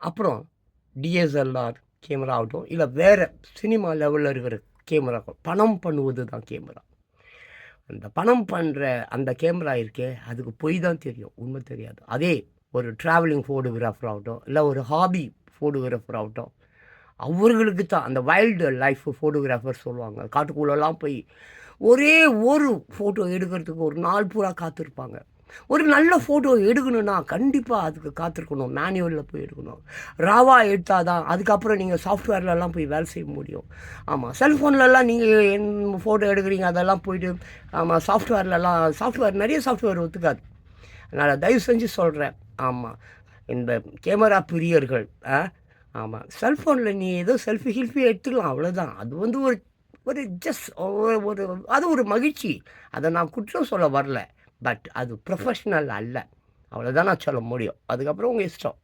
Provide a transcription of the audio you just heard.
அப்புறம் DSLR camera ஆகட்டும் இல்லை வேறு சினிமா லெவலில் இருக்கிற கேமரா பணம் பண்ணுவது தான் கேமரா அந்த பணம் பண்ணுற அந்த கேமரா இருக்கே அதுக்கு பொய் தான் தெரியும் உண்மை தெரியாது. அதே ஒரு ட்ராவலிங் ஃபோட்டோகிராஃபர் ஆகட்டும் இல்லை ஒரு ஹாபி ஃபோட்டோகிராஃபர் ஆகட்டும் அவர்களுக்கு தான் அந்த வைல்டு லைஃப் ஃபோட்டோகிராஃபர் சொல்லுவாங்க காட்டுக்குள்ளெல்லாம் போய் ஒரே ஒரு ஃபோட்டோ எடுக்கிறதுக்கு ஒரு நாள் பூரா காத்திருப்பாங்க. ஒரு நல்ல ஃபோட்டோ எடுக்கணும்னா கண்டிப்பாக அதுக்கு காத்திருக்கணும் மேனுவலில் போய் எடுக்கணும். ராவா எடுத்தால் தான் அதுக்கப்புறம் நீங்கள் சாஃப்ட்வேர்லலாம் போய் வேலை செய்ய முடியும். ஆமாம் செல்ஃபோன்லலாம் நீங்கள் என் ஃபோட்டோ எடுக்கிறீங்க அதெல்லாம் போயிட்டு ஆமாம் சாஃப்ட்வேர்லலாம் சாஃப்ட்வேர் நிறைய சாஃப்ட்வேர் ஒத்துக்காது. அதனால் தயவு செஞ்சு சொல்கிறேன் ஆமாம் இந்த கேமரா பிரியர்கள் ஆ ஆமாம் செல்ஃபோனில் நீ ஏதோ செல்ஃபி கில்ஃபி எடுத்துக்கலாம் அவ்வளோதான் அது வந்து ஒரு ஒரு ஜஸ்ட் ஒரு அது ஒரு மகிழ்ச்சி. அதை நான் குற்றம் சொல்ல வரல. பட் அது ப்ரொஃபஷ்னல் அல்ல. அவ்வளோதான் நான் சொல்ல முடியும். அதுக்கப்புறம் உங்கள் இஷ்டம்.